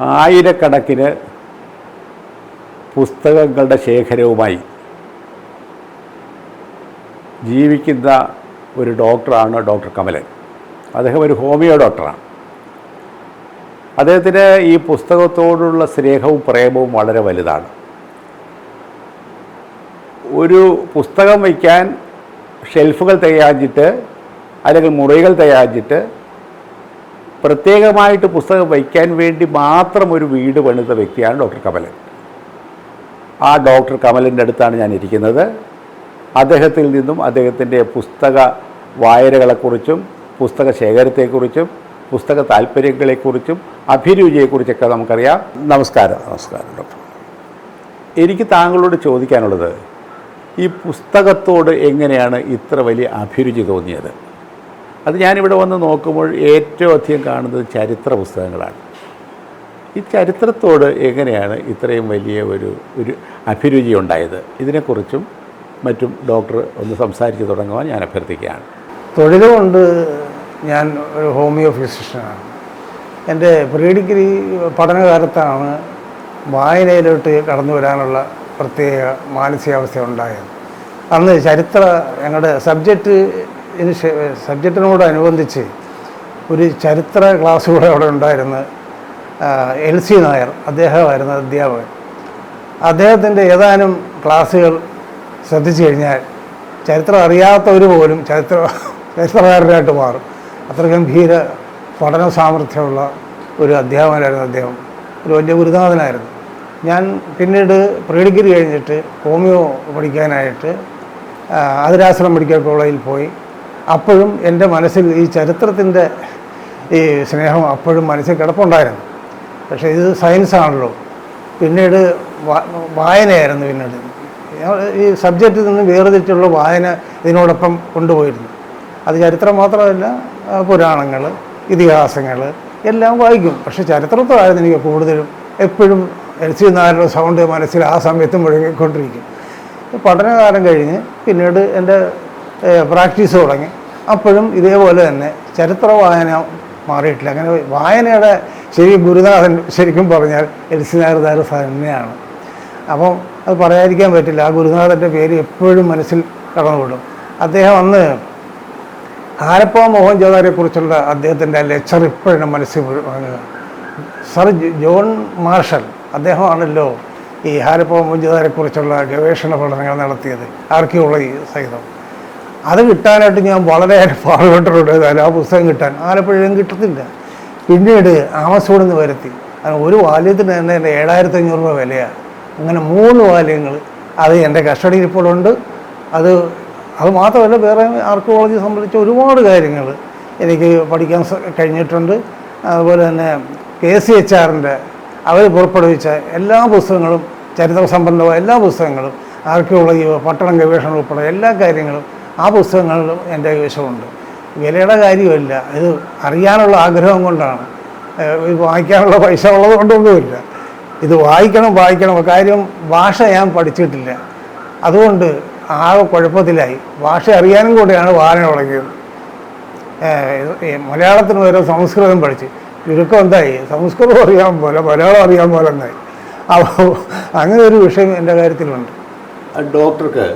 ആയിരക്കണക്കിന് പുസ്തകങ്ങളുടെ ശേഖരവുമായി ജീവിക്കുന്ന ഒരു ഡോക്ടറാണ് ഡോക്ടർ കമലൻ. അദ്ദേഹം ഒരു ഹോമിയോ ഡോക്ടറാണ്. അദ്ദേഹത്തിന് ഈ പുസ്തകത്തോടുള്ള സ്നേഹവും പ്രേമവും വളരെ വലുതാണ്. ഒരു പുസ്തകം വയ്ക്കാൻ ഷെൽഫുകൾ തയ്യാറിച്ചിട്ട് അല്ലെങ്കിൽ മുറികൾ തയ്യാഞ്ഞിട്ട് പ്രത്യേകമായിട്ട് പുസ്തകം വയ്ക്കാൻ വേണ്ടി മാത്രം ഒരു വീട് പണിത വ്യക്തിയാണ് ഡോക്ടർ കമലൻ ആ ഡോക്ടർ കമലിന്റെ അടുത്താണ് ഞാൻ ഇരിക്കുന്നത്. അദ്ദേഹത്തിൽ നിന്നും അദ്ദേഹത്തിന്റെ പുസ്തക വായനകളെക്കുറിച്ചും പുസ്തക ശേഖരത്തെക്കുറിച്ചും പുസ്തക താല്പര്യങ്ങളെക്കുറിച്ചും അഭിരുചിയെക്കുറിച്ചൊക്കെ നമുക്കറിയാം. നമസ്കാരം. നമസ്കാരം ഡോക്ടർ. എനിക്ക് താങ്കളോട് ചോദിക്കാനുള്ളത് ഈ പുസ്തകത്തോട് എങ്ങനെയാണ് ഇത്ര വലിയ അഭിരുചി തോന്നിയത്? അത് ഞാനിവിടെ വന്ന് നോക്കുമ്പോൾ ഏറ്റവും അധികം കാണുന്നത് ചരിത്ര പുസ്തകങ്ങളാണ്. ഈ ചരിത്രത്തോട് എങ്ങനെയാണ് ഇത്രയും വലിയ ഒരു ഒരു അഭിരുചി ഉണ്ടായത്? ഇതിനെക്കുറിച്ചും മറ്റും ഡോക്ടർ ഒന്ന് സംസാരിച്ച് തുടങ്ങുവാൻ ഞാൻ അഭ്യർത്ഥിക്കുകയാണ്. തൊഴിലുകൊണ്ട് ഞാൻ ഒരു ഹോമിയോ ഫിസിഷ്യനാണ് എന്റെ പ്രീ ഡിഗ്രി പഠനകാലത്താണ് വായനയിലോട്ട് കടന്നു വരാനുള്ള പ്രത്യേക മാനസികാവസ്ഥ ഉണ്ടായത്. അന്ന് ചരിത്ര ഞങ്ങളുടെ സബ്ജക്റ്റ് സബ്ജക്റ്റിനോടനുബന്ധിച്ച് ഒരു ചരിത്ര ക്ലാസ് കൂടെ അവിടെ ഉണ്ടായിരുന്നു എൽ സി നായർ അദ്ദേഹമായിരുന്നു അധ്യാപകൻ. അദ്ദേഹത്തിന്റെ ഏതാനും ക്ലാസ്സുകൾ ശ്രദ്ധിച്ചു കഴിഞ്ഞാൽ ചരിത്രം അറിയാത്തവർ പോലും ചരിത്ര ചരിത്രകാരനായിട്ട് മാറും. അത്ര ഗംഭീര പഠന സാമർഥ്യമുള്ള ഒരു അധ്യാപകനായിരുന്നു അദ്ദേഹം. ഒരു വലിയ ഗുരുനാഥനായിരുന്നു. ഞാൻ പിന്നീട് പ്രീ ഡിഗ്രി കഴിഞ്ഞിട്ട് ഹോമിയോ പഠിക്കാനായിട്ട് അതിരാശ്രം മെഡിക്കൽ കോളേജിൽ പോയി. അപ്പോഴും എന്റെ മനസ്സിൽ ഈ ചരിത്രത്തിന്റെ ഈ സ്നേഹം അപ്പോഴും മനസ്സിൽ കിടപ്പുണ്ടായിരുന്നു. പക്ഷേ ഇത് സയൻസാണല്ലോ പിന്നീട് വായനയായിരുന്നു പിന്നീട്. ഈ സബ്ജക്റ്റിൽ നിന്ന് വേർതിരിച്ചുള്ള വായന ഇതിനോടൊപ്പം കൊണ്ടുപോയിരുന്നു. അത് ചരിത്രം മാത്രമല്ല പുരാണങ്ങൾ ഇതിഹാസങ്ങൾ എല്ലാം വായിക്കും. പക്ഷേ ചരിത്രത്തോടായിരുന്നു എനിക്ക് കൂടുതലും എപ്പോഴും എൽ സി നായരുടെ സൗണ്ട് മനസ്സിൽ ആ സമയത്ത് മുഴങ്ങിക്കൊണ്ടിരിക്കും. പഠനകാലം കഴിഞ്ഞ് പിന്നീട് എന്റെ പ്രാക്ടീസ് തുടങ്ങി. അപ്പോഴും ഇതേപോലെ തന്നെ ചരിത്ര വായന മാറിയിട്ടില്ല. അങ്ങനെ വായനയുടെ ശരി ഗുരുനാഥൻ ശരിക്കും പറഞ്ഞാൽ എൽ സി നായർ നായർ തന്നെയാണ്. അപ്പം അത് പറയാതിരിക്കാൻ പറ്റില്ല. ആ ഗുരുനാഥന്റെ പേര് എപ്പോഴും മനസ്സിൽ കടന്നുവിടും. അദ്ദേഹം അന്ന് ഹാരപ്പ മോഹൻ കുറിച്ചുള്ള അദ്ദേഹത്തിന്റെ ലെക്ചർ ഇപ്പോഴും മനസ്സിൽ സർ ജോൺ മാർഷൽ അദ്ദേഹമാണല്ലോ ഈ ഹാരപ്പ മോഹൻ കുറിച്ചുള്ള ഗവേഷണ പഠനങ്ങൾ നടത്തിയത്. ആർക്കിയോളജി സഹിതം. അത് കിട്ടാനായിട്ട് ഞാൻ വളരെ പാടുപെട്ടിട്ടുണ്ട്. ആ പുസ്തകം കിട്ടാൻ. ആലപ്പുഴയും കിട്ടത്തില്ല. പിന്നീട് ആമസോണിൽ നിന്ന് വരുത്തി. അത് ഒരു വാല്യത്തിന് തന്നെ എന്റെ ഏഴായിരത്തി അഞ്ഞൂറ് രൂപ വിലയാണ്. അങ്ങനെ മൂന്ന് വാല്യങ്ങൾ അത് എന്റെ കസ്റ്റഡിയിൽ ഇപ്പോഴുണ്ട് അത് അത് മാത്രമല്ല വേറെ ആർക്കോളജി സംബന്ധിച്ച ഒരുപാട് കാര്യങ്ങൾ എനിക്ക് പഠിക്കാൻ കഴിഞ്ഞിട്ടുണ്ട്. അതുപോലെ തന്നെ കെ സി എച്ച് ആറിന്റെ അവർ പുറപ്പെടുവിച്ച എല്ലാ പുസ്തകങ്ങളും ചരിത്ര സംബന്ധമായ എല്ലാ പുസ്തകങ്ങളും ആർക്കിയോളജി പട്ടണം ഗവേഷണം ഉൾപ്പെടെ എല്ലാ കാര്യങ്ങളും ആ പുസ്തകങ്ങൾ എന്റെ കൈവശമുണ്ട്. വിലയുടെ കാര്യമല്ല ഇത് അറിയാനുള്ള ആഗ്രഹം കൊണ്ടാണ്. വായിക്കാനുള്ള പൈസ ഉള്ളത് കൊണ്ടൊന്നുമില്ല. ഇത് വായിക്കണം വായിക്കണം. കാര്യം ഭാഷ ഞാൻ പഠിച്ചിട്ടില്ല. അതുകൊണ്ട് ആകെ കുഴപ്പത്തിലായി. ഭാഷ അറിയാനും കൂടെയാണ് വായന തുടങ്ങിയത്. മലയാളത്തിന് വരെ സംസ്കൃതം പഠിച്ച്. ചുരുക്കം എന്തായി? സംസ്കൃതം അറിയാൻ പോലെ മലയാളം അറിയാൻ പോലെ എന്തായി? അപ്പോൾ അങ്ങനെ ഒരു വിഷയം എന്റെ കാര്യത്തിലുണ്ട്. ഡോക്ടർക്ക്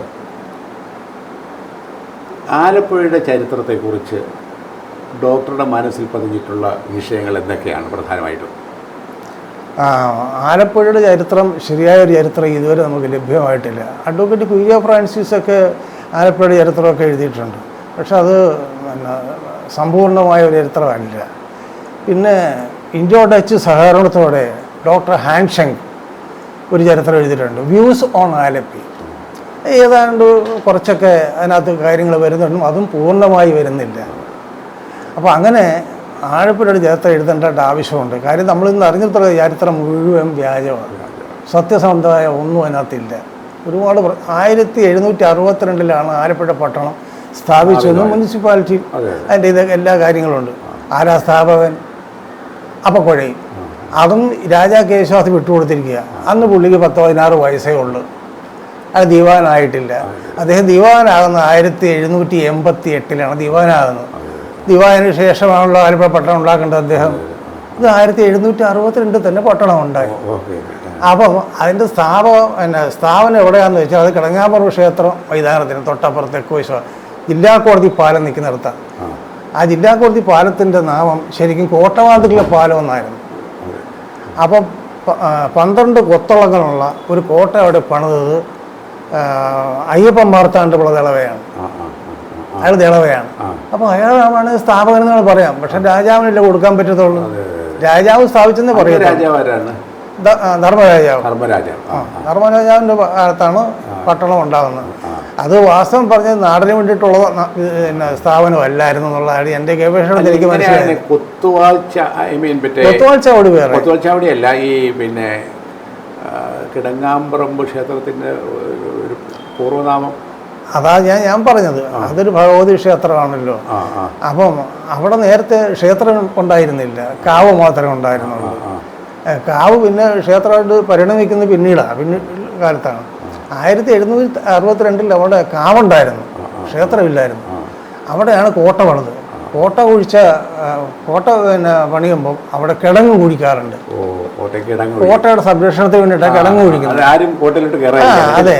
ആലപ്പുഴയുടെ ചരിത്രത്തെക്കുറിച്ച് ഡോക്ടറുടെ മനസ്സിൽ പതിഞ്ഞിട്ടുള്ള വിഷയങ്ങൾ എന്തൊക്കെയാണ് പ്രധാനമായിട്ടും? ആലപ്പുഴയുടെ ചരിത്രം ശരിയായ ഒരു ചരിത്രം ഇതുവരെ നമുക്ക് ലഭ്യമായിട്ടില്ല. അഡ്വക്കേറ്റ് കുയ്യ ഫ്രാൻസിസ് ഒക്കെ ആലപ്പുഴയുടെ ചരിത്രമൊക്കെ എഴുതിയിട്ടുണ്ട്. പക്ഷെ അത് പിന്നെ സമ്പൂർണമായ ഒരു ചരിത്രമല്ല. പിന്നെ ഇൻഡോ ഡച്ച് സഹകരണത്തോടെ ഡോക്ടർ ഹാൻഷങ് ഒരു ചരിത്രം എഴുതിയിട്ടുണ്ട്. വ്യൂസ് ഓൺ ആലപ്പി ഏതാണ്ട് കുറച്ചൊക്കെ അതിനകത്ത് കാര്യങ്ങൾ വരുന്നുണ്ടും. അതും പൂർണമായി വരുന്നില്ല. അപ്പോൾ അങ്ങനെ ആഴപ്പുഴയുടെ ചരിത്രം എഴുതേണ്ട ആവശ്യമുണ്ട്. കാര്യം നമ്മളിന്ന് അറിഞ്ഞിടത്തോളം ചരിത്രം മുഴുവൻ വ്യാജമാണ്. സത്യസന്ധമായ ഒന്നും അതിനകത്തില്ല. ഒരുപാട് ആയിരത്തി എഴുന്നൂറ്റി അറുപത്തിരണ്ടിലാണ് ആലപ്പുഴ പട്ടണം സ്ഥാപിച്ചതെന്ന് മുനിസിപ്പാലിറ്റി അതെ. അതിന്റെ ഇത് എല്ലാ കാര്യങ്ങളുണ്ട്. ആരാ സ്ഥാപകൻ? അപ്പക്കുഴയും. അതും രാജാ കേശവാസി വിട്ടുകൊടുത്തിരിക്കുക. അന്ന് പുള്ളിക്ക് പത്ത് പതിനാറ് വയസ്സേ ഉള്ളൂ. അത് ദിവാനായിട്ടില്ല. അദ്ദേഹം ദിവാനാകുന്നത് ആയിരത്തി എഴുന്നൂറ്റി എൺപത്തി എട്ടിലാണ് ദിവാനാകുന്നത്. ദിവാനു ശേഷമാണല്ലോ ആലപ്പുഴ പട്ടണം ഉണ്ടാക്കേണ്ടത് അദ്ദേഹം? ഇത് ആയിരത്തി എഴുന്നൂറ്റി അറുപത്തിരണ്ടിൽ തന്നെ പട്ടണം ഉണ്ടായി. അപ്പം അതിന്റെ സ്ഥാപകം പിന്നെ സ്ഥാപനം എവിടെയാണെന്ന് വെച്ചാൽ അത് കിടങ്ങാമ്പറവ് ക്ഷേത്രം മൈതാനത്തിന് തൊട്ടപ്പുറത്തെ തെക്ക് ജില്ലാ കോടതി പാലം നിൽക്കുന്നിടത്താണ് ആ. ജില്ലാ കോടതി പാലത്തിന്റെ നാമം ശരിക്കും കോട്ടവാതിലെ പാലം എന്നായിരുന്നു. അപ്പം പന്ത്രണ്ട് കൊത്തളങ്ങളുള്ള ഒരു കോട്ട അവിടെ പണിതത് അയ്യപ്പൻ മാർത്താണ്ടുള്ള ദളവയാണ് അയാൾ ദളവയാണ് അപ്പൊ അപ്പോൾ അയാളാണ് സ്ഥാപകൻ എന്ന് പറയാം. പക്ഷെ രാജാവിനല്ലേ കൊടുക്കാൻ പറ്റത്തുള്ളൂ? രാജാവ് സ്ഥാപിച്ചെന്ന് പറയാം ധർമ്മരാജാവ്. ധർമ്മരാജാവ്. ആ ആ ധർമ്മരാജാവിന്റെ കാലത്താണ് പട്ടണം ഉണ്ടാകുന്നത്. അത് വാസ്തവം പറഞ്ഞ നാടിന് വേണ്ടിയിട്ടുള്ള പിന്നെ സ്ഥാപനമല്ലായിരുന്നു എന്നുള്ളതാണ് എന്റെ ഗവേഷണത്തിൽ എനിക്ക് മനസ്സിലായത്. ഇങ്ങനെയാണ് കൊത്തുവാഴ്ച ഐ മീൻ കൊത്തുവാഴ്ച അവിടെ വേറെ. കൊത്തുവാഴ്ച അവിടെയല്ല ഈ പിന്നെ കിടങ്ങാമ്പറമ്പ് ക്ഷേത്രത്തിന്റെ ഒരു പൂർവനാമം. അതാ ഞാൻ ഞാൻ പറഞ്ഞത്. അതൊരു ഭഗവതി ക്ഷേത്രമാണല്ലോ. അപ്പം അവിടെ നേരത്തെ ക്ഷേത്രം ഉണ്ടായിരുന്നില്ല. കാവ് മാത്രമേ ഉണ്ടായിരുന്നുള്ളൂ. കാവ് പിന്നെ ക്ഷേത്രമായിട്ട് പരിണമിക്കുന്നത് പിന്നീടാണ് പിന്നീട് കാലത്താണ്. ആയിരത്തി എഴുന്നൂറ്റി അറുപത്തിരണ്ടിൽ അവിടെ കാവുണ്ടായിരുന്നു. ക്ഷേത്രമില്ലായിരുന്നു. അവിടെയാണ് കോട്ട പണിത്. കോട്ട കുഴിച്ച കോട്ട പിന്നെ പണിയുമ്പോൾ അവിടെ കിടങ്ങ് കുഴിക്കാറുണ്ട്. കോട്ടയുടെ സംരക്ഷണത്തിന് വേണ്ടിയിട്ട് കിടങ്ങ് കുഴിക്കുന്നത്. ആരും കോട്ടയിലോട്ട് അതെ.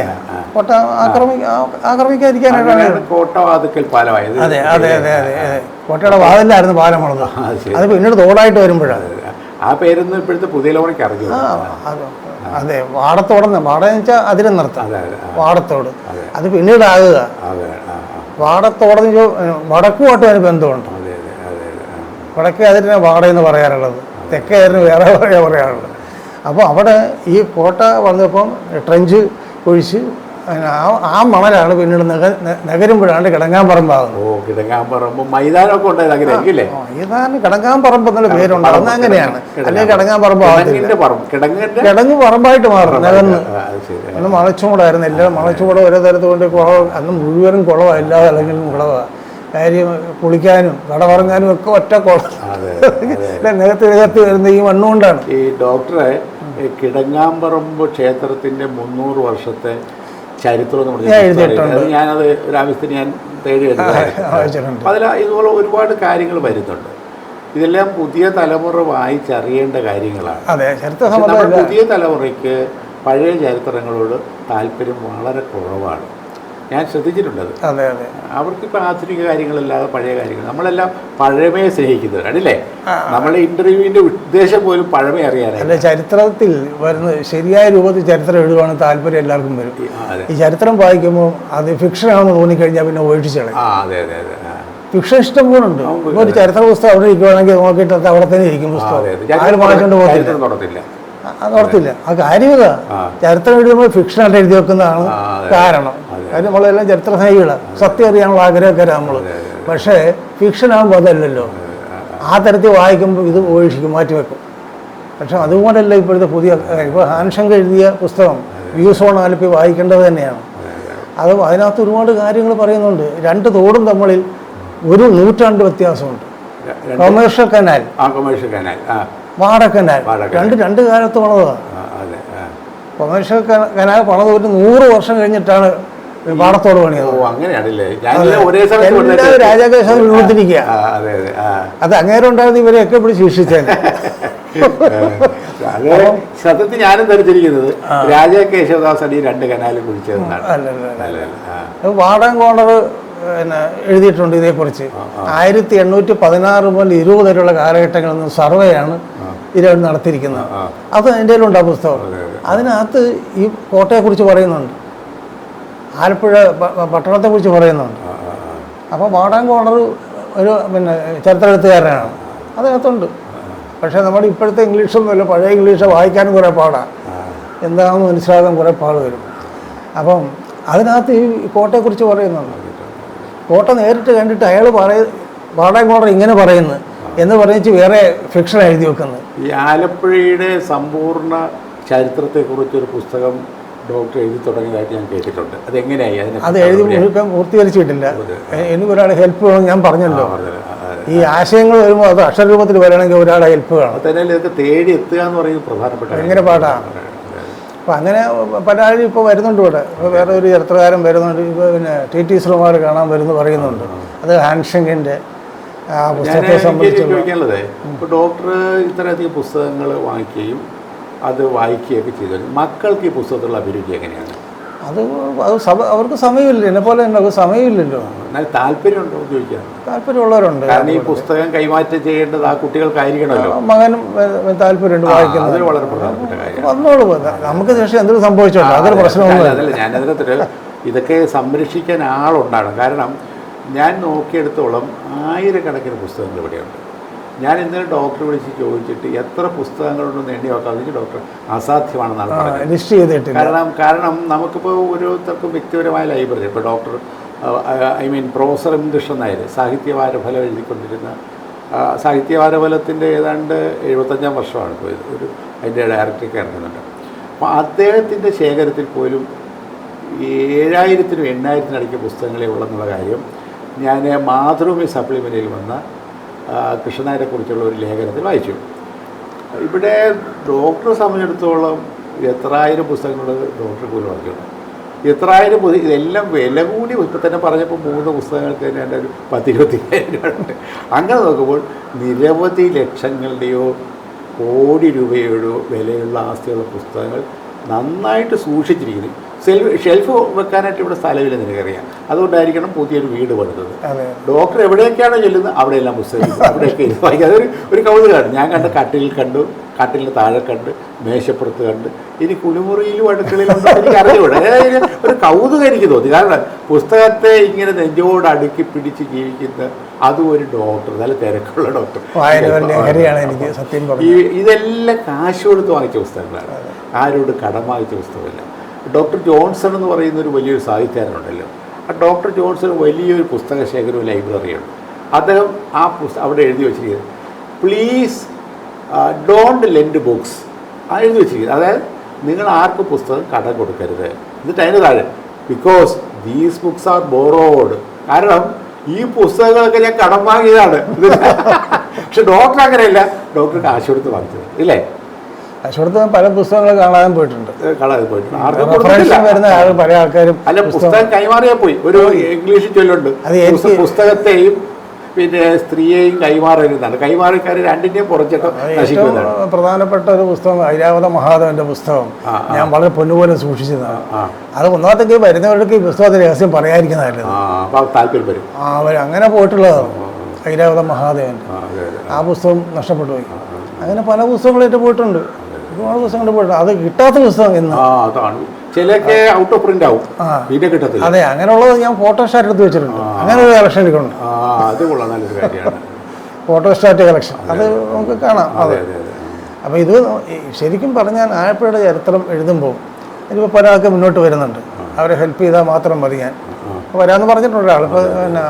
കോട്ട ആക്രമി ആ- ആക്രമിക്കാതിരിക്കാനായിട്ടാണ് കോട്ട വാതിക്കൽ പാലമായത് അതെ അതെ അതെ അതെ അതെ. കോട്ടയുടെ വാതിലായിരുന്നു പാലം വളർന്നത് അത് പിന്നീട് തോടായിട്ട് വരുമ്പോഴാണ് ആ പേരൊന്നും ഇപ്പോഴത്തെ പുതിയ ലോണിക്ക് അറിഞ്ഞു അതെ വാടത്തോടെന്ന് വാടക വെച്ചാൽ അതിനെ നിർത്താം. വാടത്തോട്. അത്. പിന്നീടാകുക. ആ വാടത്തോടെന്ന് അതിന് ബന്ധമുണ്ട്. വടക്കേ അതിനെ വാടയെന്ന് പറയാറുള്ളത്. തെക്കേ അതിന് വേറെ പറയാ പറയാറുള്ളത്. അപ്പോൾ അവിടെ ഈ കോട്ട വന്നപ്പം ട്രെഞ്ച് ഒഴിച്ച് ആ ആ മണലാണ് പിന്നീട് നഗരുമ്പോഴാണ് കിടങ്ങാൻ പറമ്പാകുന്നത് ഓ കിടങ്ങാമ്പറമ്പ് മൈതാനമൊക്കെ ഉണ്ടായത് അങ്ങനെ ആയിരിക്കില്ലേ ഇതാണ് കിടങ്ങാൻ പറമ്പ് എന്നുള്ള പേരുണ്ടാകുന്നത് അങ്ങനെയാണ്. അല്ലെങ്കിൽ കിടങ്ങാൻ പറമ്പ് ആകത്തില്ല കിടങ്ങിന്റെ പറമ്പ്. കിടങ്ങിന്റെ? കിടങ്ങ് പറമ്പായിട്ട് മാറും ആ, അന്ന് മണച്ചുകൂടായിരുന്നു എല്ലാം മണച്ചുകൂടെ ഓരോ തരത്തിൽ കൊണ്ട് കുളവ്. അന്ന് മുഴുവനും കുളവാണ് എല്ലാ തലങ്ങളിലും കുളവാണ് കാര്യം കുളിക്കാനും കടവറങ്ങാനും ഒക്കെ ഒറ്റ കുളം. നികത്തി നികത്തി വരുന്ന ഈ മണ്ണുകൊണ്ടാണ് ഈ ഡോക്ടറെ കിടങ്ങാമ്പറമ്പ് ക്ഷേത്രത്തിന്റെ മുന്നൂറ് വർഷത്തെ ചരിത്രം എന്ന് ഞാനത് ഒരു ഞാൻ തേടി വായിച്ചിട്ടുണ്ട്. അതിൽ ഇതുപോലെ ഒരുപാട് കാര്യങ്ങൾ വരുന്നുണ്ട്. ഇതെല്ലാം പുതിയ തലമുറ വായിച്ചറിയേണ്ട കാര്യങ്ങളാണ്. നമ്മുടെ പുതിയ തലമുറയ്ക്ക് പഴയ ചരിത്രങ്ങളോട് താല്പര്യം വളരെ കുറവാണ്. ഞാൻ ശ്രദ്ധിച്ചിട്ടുണ്ടത് അതെ. അതെ അവർക്കിപ്പോൾ ആധുനിക കാര്യങ്ങളല്ലാതെ പഴയ കാര്യങ്ങൾ. നമ്മളെല്ലാം പഴമയെ സ്നേഹിക്കുന്നവരാണ് അല്ലേ? നമ്മളെ ഇന്റർവ്യൂവിന്റെ ഉദ്ദേശം പോലും പഴമ അറിയാനാണ് അല്ല ചരിത്രത്തിൽ വരുന്ന ശരിയായ രൂപത്തിൽ ചരിത്രം എഴുതുവാണ് താല്പര്യം എല്ലാവർക്കും വരും. ഈ ചരിത്രം വായിക്കുമ്പോൾ അത് ഫിക്ഷനാണെന്ന് തോന്നിക്കഴിഞ്ഞാൽ പിന്നെ ഒഴിച്ചു അതെ അതെ അതെ ഫിക്ഷൻ ഇഷ്ടം പോലെ ഉണ്ട്. ഒരു ചരിത്ര പുസ്തകം അവിടെ ഇരിക്കുവാണെങ്കിൽ നോക്കിയിട്ട് അത് അവിടെ തന്നെ ഇരിക്കും. പുസ്തകം. ആരും പോകത്തില്ല. അത് ഓർത്തില്ല ആ കാര്യം ഇതാ. ചരിത്രം എഴുതുമ്പോൾ ഫിക്ഷനായിട്ട് എഴുതി വെക്കുന്നതാണ് കാരണം. കാര്യം നമ്മളെല്ലാം ചരിത്ര സ്നേഹികളാണ് സത്യം അറിയാനുള്ള ആഗ്രഹക്കാരാണ് നമ്മൾ പക്ഷേ ഫിക്ഷൻ ആകുമ്പോൾ അതല്ലല്ലോ. ആ തരത്തിൽ വായിക്കുമ്പോൾ ഇത് ഉപേക്ഷിക്കും മാറ്റിവെക്കും പക്ഷെ അതുകൊണ്ടല്ല ഇപ്പോഴത്തെ പുതിയ ഇപ്പോൾ ഹാൻഷങ്ക് എഴുതിയ പുസ്തകം വ്യൂസ് ഓൺ ആലപ്പി വായിക്കേണ്ടത് തന്നെയാണ്. അത് അതിനകത്ത് ഒരുപാട് കാര്യങ്ങൾ പറയുന്നുണ്ട്. രണ്ട് തോടും തമ്മിൽ ഒരു നൂറ്റാണ്ട് വ്യത്യാസമുണ്ട്. കൊമേഴ്ഷ്യൽ കനാൽ കൊമേഴ്ഷ്യൽ കനാൽ വാടക്കനാൽ. രണ്ട് രണ്ട് കാലത്ത് പണിതാണ്. കൊമേഴ്ഷ്യൽ കന- കനാൽ പണിത് ഒരു നൂറ് വർഷം കഴിഞ്ഞിട്ടാണ് പാടത്തോട് പണിയാണ് അങ്ങനെയാണല്ലേ? രാജാകേശം വിഴുത്തിരിക്കുക അതെ. അങ്ങേരം ഉണ്ടായിരുന്നു ഇവരെയൊക്കെ ഇവിടെ ശിക്ഷിച്ചേനെ സത്യത്തിൽ ഞാനും ധരിച്ചിരിക്കുന്നത് രാജാ കേശവദാസ് അടി രണ്ട് കനാലും കുഴിച്ചതെന്നാണ്. അത് വാടകം കോണർ പിന്നെ എഴുതിയിട്ടുണ്ട് ഇതേക്കുറിച്ച്. ആയിരത്തി എണ്ണൂറ്റി പതിനാറ് മുതൽ ഇരുപത് വരെയുള്ള കാലഘട്ടങ്ങളിൽ നിന്ന് സർവേയാണ് ഇതിൽ നടത്തിയിരിക്കുന്നത്. അത് എന്റെ ഉണ്ട് ആ പുസ്തകം. അതിനകത്ത് ഈ കോട്ടയെക്കുറിച്ച് പറയുന്നുണ്ട്. ആലപ്പുഴ പട്ടണത്തെ കുറിച്ച് പട്ടണത്തെക്കുറിച്ച് പറയുന്നുണ്ട്. അപ്പോൾ വാടാൻ കോണർ ഒരു പിന്നെ ചരിത്ര എഴുത്തുകാരനാണ് അതിനകത്തുണ്ട് പക്ഷേ നമ്മുടെ ഇപ്പോഴത്തെ ഇംഗ്ലീഷൊന്നുമല്ല പഴയ ഇംഗ്ലീഷ് വായിക്കാനും കുറേ പാടാണ് എന്താണെന്ന് മനസ്സിലാകാൻ കുറേ പാട് വരും. അപ്പം അതിനകത്ത് ഈ കോട്ടയെക്കുറിച്ച് പറയുന്നുണ്ട്. കോട്ട നേരിട്ട് കണ്ടിട്ട് അയാൾ പറയ വാടാൻ കോണർ ഇങ്ങനെ പറയുന്നു എന്ന് പറഞ്ഞിട്ട് വേറെ ഫിക്ഷൻ എഴുതി വെക്കുന്നത് ഈ ആലപ്പുഴയുടെ സമ്പൂർണ ചരിത്രത്തെക്കുറിച്ചൊരു പുസ്തകം ഡോക്ടർ എഴുതി തുടങ്ങിയതായിട്ട് ഞാൻ കേട്ടിട്ടുണ്ട്. അതെങ്ങനെയായി അതിനെ അത് എഴുതി മുഴുവൻ പൂർത്തീകരിച്ചിട്ടില്ല. എനിക്ക് ഒരാൾ ഹെൽപ്പ് വേണം ഞാൻ പറഞ്ഞല്ലോ. ഈ ആശയങ്ങൾ വരുമ്പോൾ അത് അക്ഷരരൂപത്തിൽ വരണമെങ്കിൽ ഒരാളെ ഹെൽപ്പ് വേണം. ഇതൊക്കെ തേടി എത്തുക എന്ന് പറയുന്നത് പ്രധാനപ്പെട്ട ഭയങ്കര പാടാണ് അപ്പം അങ്ങനെ പല ആളും ഇപ്പോൾ വരുന്നുണ്ട് ഇവിടെ. ഇപ്പോൾ വേറെ ഒരു ചരിത്രകാരൻ വരുന്നുണ്ട്. ഇപ്പോൾ പിന്നെ ടി ടി ശ്രീമാർ കാണാൻ വരുന്നു പറയുന്നുണ്ട്. അത് ഹാൻഷങ്കിന്റെ ആ പുസ്തകത്തെ സംബന്ധിച്ച് സംബന്ധിച്ചുള്ള ഡോക്ടർ ഇത്രയധികം പുസ്തകങ്ങൾ വാങ്ങിക്കുകയും അത് വായിക്കുകയൊക്കെ ചെയ്തു. മക്കൾക്ക് ഈ പുസ്തകത്തിലുള്ള അഭിരുചി എങ്ങനെയാണ്? അത് സമ അവർക്ക് സമയമില്ല എന്നെ പോലെ തന്നെ സമയമില്ലല്ലോ. എന്നാൽ താല്പര്യമുണ്ടോ എന്ന് ചോദിക്കാണ് താല്പര്യമുള്ളവരുണ്ട്. കാരണം ഈ പുസ്തകം കൈമാറ്റം ചെയ്യേണ്ടത് ആ കുട്ടികൾക്കായിരിക്കണമല്ലോ. മകനും താല്പര്യമുണ്ട് വായിക്കുന്നത്. അതൊരു വളരെ പ്രധാനപ്പെട്ട കാര്യം. വന്നോളൂ നമുക്ക് ശേഷം എന്തൊരു സംഭവിച്ചോളൂ അതൊരു പ്രശ്നമൊന്നും അതല്ല ഞാനതിനകത്ത് ഇതൊക്കെ സംരക്ഷിക്കാൻ ആളുണ്ടാകണം. കാരണം ഞാൻ നോക്കിയെടുത്തോളം ആയിരക്കണക്കിന് പുസ്തകങ്ങൾ ഇവിടെയുണ്ട്. ഞാൻ ഇന്നലെ ഡോക്ടറെ വിളിച്ച് ചോദിച്ചിട്ട് എത്ര പുസ്തകങ്ങളുണ്ടെന്ന് നേടി നോക്കാം അതിന് ഡോക്ടർ അസാധ്യമാണെന്നാണ് പറഞ്ഞത്. കാരണം കാരണം നമുക്കിപ്പോൾ ഓരോരുത്തർക്കും വ്യക്തിപരമായ ലൈബ്രറി. ഇപ്പോൾ doctor I mean professor M Krishnan Nair സാഹിത്യവാരഫലം എഴുതിക്കൊണ്ടിരുന്ന സാഹിത്യവാരഫലത്തിന്റെ ഏതാണ്ട് എഴുപത്തഞ്ചാം വർഷമാണ് ഇപ്പോൾ ഒരു അതിന്റെ ഡയറക്ടറൊക്കെ ഇറങ്ങുന്നുണ്ട്. അപ്പോൾ അദ്ദേഹത്തിന്റെ ശേഖരത്തിൽ പോലും ഏഴായിരത്തിനും എണ്ണായിരത്തിനും ഇടയ്ക്ക് പുസ്തകങ്ങളെ ഉള്ളെന്നുള്ള കാര്യം ഞാൻ മാതൃഭൂമി സപ്ലിമെന്റിൽ വന്ന ആ, കൃഷ്ണനായരെ കുറിച്ചുള്ള ഒരു ലേഖനത്തിൽ വായിച്ചു. ഇവിടെ ഡോക്ടറെ സംബന്ധിച്ചിടത്തോളം എത്രായിരം പുസ്തകങ്ങൾ ഡോക്ടർ കൂടി വായിക്കുന്നു. എത്രായിരം ഇതെല്ലാം വില കൂടി ഇപ്പം തന്നെ പറഞ്ഞപ്പോൾ മൂന്ന് പുസ്തകങ്ങൾക്ക് തന്നെ എന്റെ ഒരു പത്തിരുപത്തിയായിരം രൂപയുണ്ട് അങ്ങനെ നോക്കുമ്പോൾ നിരവധി ലക്ഷങ്ങളുടെയോ കോടി രൂപയുടെയോ വിലയുള്ള ആസ്തിയുള്ള പുസ്തകങ്ങൾ നന്നായിട്ട് സൂക്ഷിച്ചിരിക്കുന്നു. സെൽഫ് ഷെൽഫ് വെക്കാനായിട്ട് ഇവിടെ സ്ഥലമില്ല നിനക്കറിയാം. അതുകൊണ്ടായിരിക്കണം പുതിയൊരു വീട് പണിതത്. ഡോക്ടർ എവിടെയൊക്കെയാണോ ചെല്ലുന്നത് അവിടെയെല്ലാം പുസ്തകം അവിടെയൊക്കെ വായിക്കും അതൊരു ഒരു കൗതുകമാണ്. ഞാൻ കണ്ട കട്ടിലിൽ കണ്ടു കട്ടിലിന് താഴെ കണ്ട് മേശപ്പുറത്ത് കണ്ട്. ഇനി കുളിമുറിയിലും അടുക്കളയിലും എനിക്ക് അറിഞ്ഞുകൂടാ. അതായത് ഒരു കൗതുകം എനിക്ക് തോന്നി. കാരണം പുസ്തകത്തെ ഇങ്ങനെ നെഞ്ചോട് അടുക്കി പിടിച്ച് ജീവിക്കുന്ന അതും ഒരു ഡോക്ടർ നല്ല തിരക്കുള്ള ഡോക്ടർ. ഈ ഇതെല്ലാം കാശ് കൊടുത്ത് വാങ്ങിച്ച പുസ്തകങ്ങളാണ്. ആരോട് കടം വാങ്ങിച്ച പുസ്തകമല്ല. ഡോക്ടർ ജോൺസൺ എന്ന് പറയുന്ന ഒരു വലിയൊരു സാഹിത്യകാരനുണ്ടല്ലോ. ആ ഡോക്ടർ ജോൺസൺ വലിയൊരു പുസ്തക ശേഖരവും ലൈബ്രറിയാണ്. അദ്ദേഹം ആ പുസ്തകം അവിടെ എഴുതി വെച്ചിരിക്കുന്നത് പ്ലീസ് ഡോണ്ട് ലെൻഡ് ബുക്സ് ആ എഴുതി വെച്ചിരിക്കുന്നത്. അതായത് നിങ്ങൾ ആർക്കും പുസ്തകം കടം കൊടുക്കരുത്. എന്നിട്ട് അതിന് താഴെ because these books are borrowed കാരണം ഈ പുസ്തകങ്ങളൊക്കെ ഞാൻ കടം വാങ്ങിയതാണ്. പക്ഷെ ഡോക്ടർ അങ്ങനെയല്ല. ഡോക്ടർ കാശ് കൊടുത്ത് വാങ്ങിച്ചത് ഇല്ലേ? അശ്വടത്ത് പല പുസ്തകങ്ങൾ കാണാൻ പോയിട്ടുണ്ട്. ആർക്കും വരുന്ന ആൾ പല ആൾക്കാരും അല്ല പുസ്തകം കൈമാറിയാ പോയി. ഒരു ഇംഗ്ലീഷ് ചൊല്ലുണ്ട്. അത് എനിക്ക് പുസ്ത- പുസ്തകത്തെയും പിന്നെ സ്ത്രീയെയും കൈമാറരുതാണ് കൈമാറിക്കാർ രണ്ടിന്റെയും പുറച്ചിട്ട് ഏറ്റവും നശിക്കുന്നതാണ്. പ്രധാനപ്പെട്ട ഒരു പുസ്തകം ഐരാവത മഹാദേവന്റെ പുസ്തകം. ആ, ആ. ഞാൻ വളരെ പൊന്നുപോലെ സൂക്ഷിച്ചതാണ്. ആ അത് ഒന്നാമത്തേക്ക് വരുന്നവർക്ക് ഈ പുസ്തകത്തെ രഹസ്യം പറയാതിരിക്കുന്നതായിരുന്നു ആ അപ്പൊ താല്പര്യം വരും. ആ അവർ അങ്ങനെ പോയിട്ടുള്ളതാണ്. ഐരാവത മഹാദേവൻ ആ, അതെ അതെ. ആ പുസ്തകം നഷ്ടപ്പെട്ടു പോയി. അങ്ങനെ പല പുസ്തകങ്ങളായിട്ട് പോയിട്ടുണ്ട് ഒരുപാട് പുസ്തകങ്ങൾ പോയിട്ടുണ്ട്. അത് കിട്ടാത്ത പുസ്തകം എന്ന് ആ അതാണ്. ചിലൊക്കെ ഔട്ട് ഓഫ് പ്രിന്റ് ആവും. പിന്നെ കിട്ടത്തില്ല. അതെ അങ്ങനെയുള്ളത് ഞാൻ ഫോട്ടോസ്റ്റാറ്റ് എടുത്ത് വെച്ചിട്ടുണ്ട്. അങ്ങനെ ഒരു കളക്ഷൻ എടുക്കുന്നുണ്ട്. ആ അത് കൊള്ളാം. നല്ലൊരു കാര്യമാണ്. ഫോട്ടോസ്റ്റാറ്റ് കളക്ഷൻ അത്. നമുക്ക് കാണാം. അതെ അപ്പോൾ ഇത് ശരിക്കും പറഞ്ഞാൽ ആലപ്പുഴയുടെ ചരിത്രം എഴുതുമ്പോൾ ഇതിപ്പോൾ പല ആൾക്ക് മുന്നോട്ട് വരുന്നുണ്ട്. അവരെ ഹെൽപ്പ് ചെയ്താൽ മാത്രം മതി ഞാൻ. അപ്പോൾ വരാമെന്ന് പറഞ്ഞിട്ടുണ്ട് ഇപ്പോൾ പിന്നെ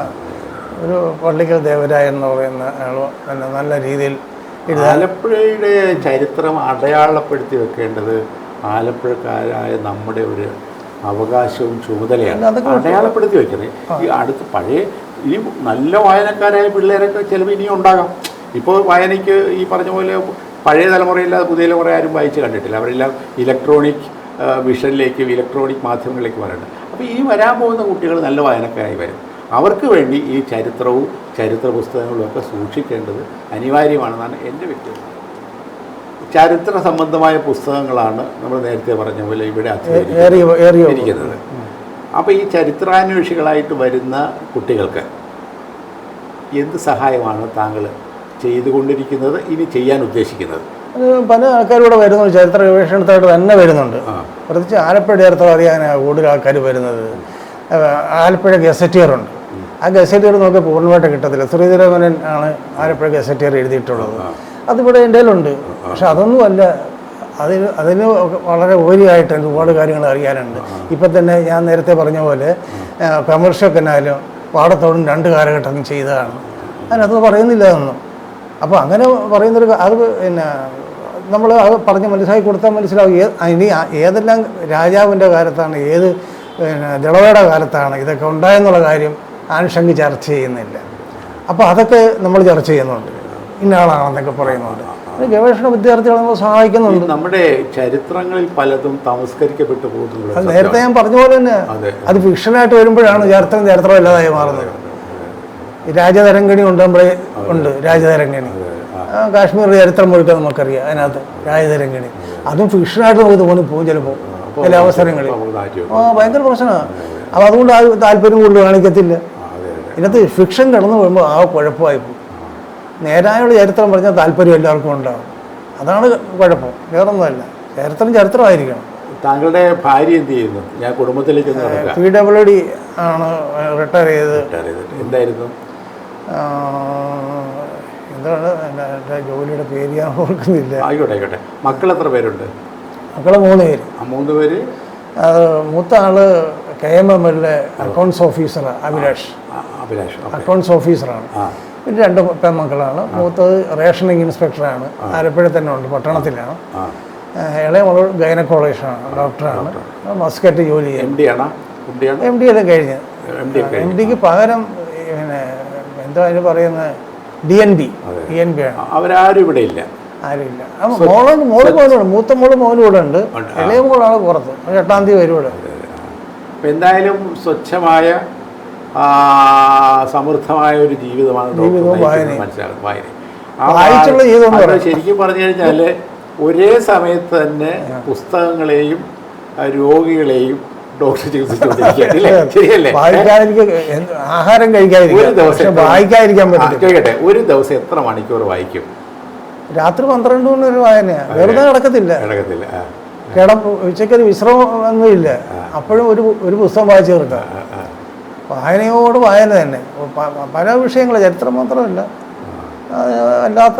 ഒരു പള്ളിക്കൽ ദേവരായ എന്ന് പറയുന്ന ആൾ പിന്നെ നല്ല രീതിയിൽ ആലപ്പുഴയുടെ ചരിത്രം അടയാളപ്പെടുത്തി വെക്കേണ്ടത് ആലപ്പുഴക്കാരായ നമ്മുടെ ഒരു അവകാശവും ചുമതലയാണ്. അടയാളപ്പെടുത്തി വെക്കണേ. ഈ അടുത്ത് പഴയ ഇനി നല്ല വായനക്കാരായ പിള്ളേരൊക്കെ ചിലപ്പോൾ ഇനിയും ഉണ്ടാകാം. ഇപ്പോൾ വായനയ്ക്ക് ഈ പറഞ്ഞ പോലെ പഴയ തലമുറയില്ലാതെ പുതിയ തലമുറ ആരും വായിച്ച് കണ്ടിട്ടില്ല. അവരെല്ലാം ഇലക്ട്രോണിക് വിഷനിലേക്കും ഇലക്ട്രോണിക് മാധ്യമങ്ങളിലേക്ക് വരണ്ട് അപ്പോൾ ഈ വരാൻ പോകുന്ന കുട്ടികൾ നല്ല വായനക്കാരായി വരും. അവർക്ക് വേണ്ടി ഈ ചരിത്രവും ചരിത്ര പുസ്തകങ്ങളും ഒക്കെ സൂക്ഷിക്കേണ്ടത് അനിവാര്യമാണെന്നാണ് എന്റെ വ്യക്തിത്വം ചരിത്ര സംബന്ധമായ പുസ്തകങ്ങളാണ് നമ്മൾ നേരത്തെ പറഞ്ഞ പോലെ ഇവിടെ ഇരിക്കുന്നത്. അപ്പോൾ ഈ ചരിത്രാന്വേഷികളായിട്ട് വരുന്ന കുട്ടികൾക്ക് എന്ത് സഹായമാണ് താങ്കൾ ചെയ്തുകൊണ്ടിരിക്കുന്നത് ഇനി ചെയ്യാൻ ഉദ്ദേശിക്കുന്നത്? പല ആൾക്കാരൂടെ വരുന്നു ചരിത്ര ഗവേഷണത്തോട് തന്നെ വരുന്നുണ്ട്. പ്രത്യേകിച്ച് ആലപ്പുഴ ചരിത്രം അറിയാനാണ് കൂടുതൽ ആൾക്കാർ വരുന്നത്. ആലപ്പുഴ ഗസറ്റിയറുണ്ട്. ആ ഗസറ്റിയർ നോക്കി പൂർണമായിട്ട് കിട്ടത്തില്ല. ശ്രീധരമനൻ ആണ് ആലപ്പുഴ ഗസറ്റിയർ എഴുതിയിട്ടുള്ളത്. അതിവിടെ എന്റെ കയ്യിലുണ്ട്. പക്ഷെ അതൊന്നുമല്ല അതിന് അതിന് വളരെ ഉപരിയായിട്ട് എനിക്ക് ഒരുപാട് കാര്യങ്ങൾ അറിയാനുണ്ട്. ഇപ്പം തന്നെ ഞാൻ നേരത്തെ പറഞ്ഞ പോലെ കമേഴ്ഷ്യൽ കനാലും പാടത്തോടും രണ്ട് കാലഘട്ടം ചെയ്തതാണ്. അതിനകത്ത് പറയുന്നില്ല അതൊന്നും അപ്പോൾ അങ്ങനെ പറയുന്നൊരു അത് പിന്നെ നമ്മൾ അത് പറഞ്ഞ് മനസ്സിലാക്കി കൊടുത്താൽ മനസ്സിലാവും. ഇനി ഏതെല്ലാം രാജാവിന്റെ കാലത്താണ് ഏത് പിന്നെ ദളവയുടെ കാലത്താണ് ഇതൊക്കെ ഉണ്ടായെന്നുള്ള കാര്യം ആനുഷംഗ് ചർച്ച ചെയ്യുന്നില്ല. അപ്പോൾ അതൊക്കെ നമ്മൾ ചർച്ച ചെയ്യുന്നുണ്ട്. ഇന്നയാളാണെന്നൊക്കെ പറയുന്നുണ്ട്. ഗവേഷണ വിദ്യാർത്ഥികളെ നമ്മൾ സഹായിക്കുന്നുണ്ട്. നമ്മുടെ ചരിത്രങ്ങളിൽ പലതും തമസ്കരിക്കപ്പെട്ടു പോകുന്നുണ്ട്. അത് നേരത്തെ ഞാൻ പറഞ്ഞ പോലെ തന്നെ അത്. ഫിക്ഷനായിട്ട് വരുമ്പോഴാണ് ചരിത്രം ചരിത്രം ഇല്ലാതായി മാറുന്നത് രാജതരംഗിണി ഉണ്ടമ്പളെ ഉണ്ട് രാജതരംഗിണി. കാശ്മീർ ചരിത്രം മുഴുക്കാൻ നമുക്കറിയാം അതിനകത്ത് രാജതരംഗിണി. അതും ഫിക്ഷനായിട്ട് നമുക്ക് തോന്നിപ്പോകും ചിലപ്പോൾ. ചില അവസരങ്ങളിൽ ആ ഭയങ്കര പ്രശ്നമാണ്. അപ്പോൾ അതുകൊണ്ട് ആ താല്പര്യം കൂടുതൽ കാണിക്കത്തില്ല. ഇതിനകത്ത് ഫിക്ഷൻ കടന്നു വരുമ്പോൾ ആ കുഴപ്പമായി പോകും നേരായുള്ള ചരിത്രം പറഞ്ഞാൽ താല്പര്യം എല്ലാവർക്കും ഉണ്ടാവും. അതാണ് കുഴപ്പം. വേറൊന്നുമല്ല. ചരിത്രം ചരിത്രമായിരിക്കണം. താങ്കളുടെ ഭാര്യ എന്ത് ചെയ്യുന്നു? ഞാൻ കുടുംബത്തിലേക്ക് പി ഡബ്ല്യു ഡി ആണ് റിട്ടയർ ചെയ്ത് എന്തായിരുന്നു? എന്താണ് എന്റെ ജോലിയുടെ പേര് ഞാൻ ഓർക്കുന്നില്ല. ആയിക്കോട്ടെ ആയിക്കോട്ടെ. മക്കൾ എത്ര പേരുണ്ട്? മക്കളെ മൂന്ന് പേര്. മൂന്ന് പേര്? അത് മൂത്ത ആൾ K M M എല്ലിലെ accounts officer Abhilash. Abhilash accounts ഓഫീസറാണ് പിന്നെ രണ്ട് പെൺമക്കളാണ്. മൂത്തത് റേഷനിങ് ഇൻസ്പെക്ടറാണ് ആലപ്പുഴ തന്നെ ഉണ്ട് പട്ടണത്തിലാണ്. ഇളയ മകൾ ഗൈനക്കോളജിസ്റ്റാണ് ഡോക്ടറാണ് മസ്കറ്റ് ജോലി ചെയ്യുന്നത് എം ഡി എല്ലാം കഴിഞ്ഞ്. എം ഡിക്ക് പകരം പിന്നെ എന്താ അതിന് പറയുന്നത്? D N B D N B ആണ്. അവരാരും ഇവിടെ ഇല്ല. ആരുമില്ല. ആ മോൾ മോൾ മോനും മൂത്ത മോൾ മോനും ഇവിടെ ഉണ്ട്. ഇളയ മോളാണ് പുറത്ത്. എട്ടാം തീയതി വരും ഇവിടെ. എന്തായാലും സ്വച്ഛമായ സമൃദ്ധമായ ഒരു ജീവിതമാണ് മനസ്സിലാക്കുന്നത് ശരിക്കും പറഞ്ഞു കഴിഞ്ഞാൽ ഒരേ സമയത്ത് തന്നെ പുസ്തകങ്ങളെയും രോഗികളെയും ഡോക്ടർ എന്ത്? ആഹാരം കഴിക്കാതിരിക്കുക ഒരു ദിവസം വായിക്കാതിരിക്കാൻ പറ്റില്ല ഒരു ദിവസം എത്ര മണിക്കൂർ വായിക്കും? രാത്രി പന്ത്രണ്ട് മണി ഒരു വായനയാണ് വെറുതെ കിടക്കത്തില്ല കിടക്കത്തില്ല കിട വിശ്രമം ഒന്നുമില്ല അപ്പോഴും ഒരു ഒരു പുസ്തകം വായിച്ചു തീർക്കാം. വായനയോട് വായന തന്നെ. പല വിഷയങ്ങൾ ചരിത്രം മാത്രമല്ല. അല്ലാത്ത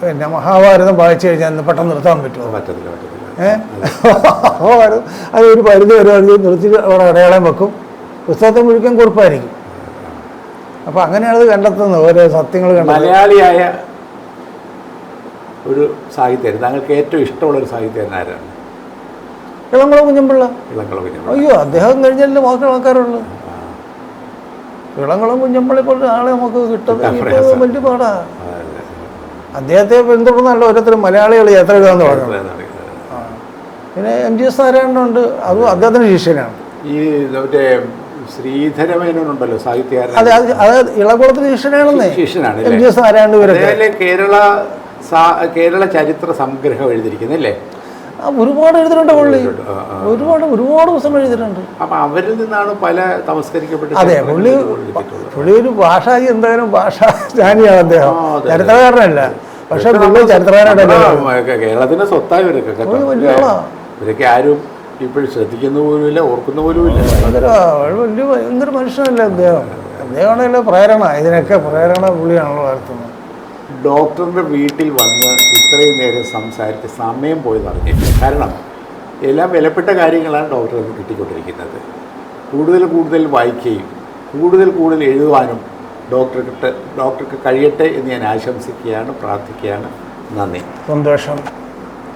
പിന്നെ മഹാഭാരതം വായിച്ചു കഴിഞ്ഞാൽ ഇന്ന് പെട്ടെന്ന് നിർത്താൻ പറ്റുമോ? പറ്റത്തില്ല ഏഹ് മഹാഭാരതം അത് ഒരു പരിധി വരെ നിർത്തി അവിടെ അടയാളം വെക്കും. പുസ്തകത്തെ മുഴുവൻ കുറിപ്പായിരിക്കും. അപ്പോൾ അങ്ങനെയാണ് അത് കണ്ടെത്തുന്നത്. ഓരോ സത്യങ്ങൾ കണ്ടെത്തുന്നത്. മലയാളിയായ ഒരു സാഹിത്യകാരൻ. താങ്കൾക്ക് ഏറ്റവും ഇഷ്ടമുള്ള ഒരു സാഹിത്യകാരൻ ആരാണ്? ഇളംകുളം കുഞ്ഞമ്പിള്ള? ഇളങ്കള കുഞ്ഞമ്പിള്ള. അയ്യോ അദ്ദേഹം കഴിഞ്ഞാലും ബാക്കി ആൾക്കാരുള്ളൂ. ഇളംകുളം കുഞ്ഞമ്പിളെ പോലെ ആളെ നമുക്ക് കിട്ടുന്നത്. വലിയ പാടാ. അദ്ദേഹത്തെ പിന്തുടർന്നല്ല ഓരോരുത്തരും മലയാളികൾ എത്ര എഴുതാന്ന് പറഞ്ഞു. പിന്നെ എം ജി എസ് നാരായണനുണ്ട് അത് അദ്ദേഹത്തിന്റെ ശിഷ്യനാണ്. ഈ മറ്റേ ശ്രീധരമേനോനുണ്ടല്ലോ സാഹിത്യകാരൻ. അതെ അത് ഇളകുളത്തിന് ശിഷ്യനാണെന്നേ. ശിഷ്യനാണ് M G S Narayanan Kerala Kerala ചരിത്ര സംഗ്രഹം എഴുതിയിരിക്കുന്നല്ലേ ഒരുപാട് എഴുതിട്ടുണ്ട് പുള്ളി. ഒരുപാട് ഒരുപാട് പുസ്തകം എഴുതിയിട്ടുണ്ട്. അപ്പൊ അവരിൽ നിന്നാണ് പല തമസ്കരിക്കപ്പെട്ടത് അതെ പുള്ളി. പുള്ളി ഒരു ഭാഷാ എന്തായാലും ഭാഷാ ജ്ഞാനിയാണ് അദ്ദേഹം. ചരിത്രകാരനല്ല. പക്ഷെ പുള്ളി ചരിത്രകാരനായിട്ട് കേരളത്തിന്റെ സ്വത്തായി ഇവരൊക്കെ ആരും ഇപ്പോഴും ശ്രദ്ധിക്കുന്ന പോലുമില്ല ഓർക്കുന്ന പോലുമില്ല വലിയ ഭയങ്കര മനുഷ്യനല്ലേ അദ്ദേഹം? അദ്ദേഹമാണല്ലോ പ്രേരണ. ഇതിനൊക്കെ പ്രേരണ പുള്ളിയാണല്ലോ വളർത്തുന്നത് ഡോക്ടറിന്റെ വീട്ടിൽ വന്ന് ഇത്രയും നേരം സംസാരിച്ച് സമയം പോയി അറിഞ്ഞില്ല കാരണം എല്ലാം വിലപ്പെട്ട കാര്യങ്ങളാണ് ഡോക്ടറിൽ നിന്ന് കിട്ടിക്കൊണ്ടിരിക്കുന്നത്. കൂടുതൽ കൂടുതൽ വായിക്കുകയും കൂടുതൽ കൂടുതൽ എഴുതുവാനും ഡോക്ടർക്ക് ഡോക്ടർക്ക് കഴിയട്ടെ എന്ന് ഞാൻ ആശംസിക്കുകയാണ് പ്രാർത്ഥിക്കുകയാണ്. നന്ദി. സന്തോഷം.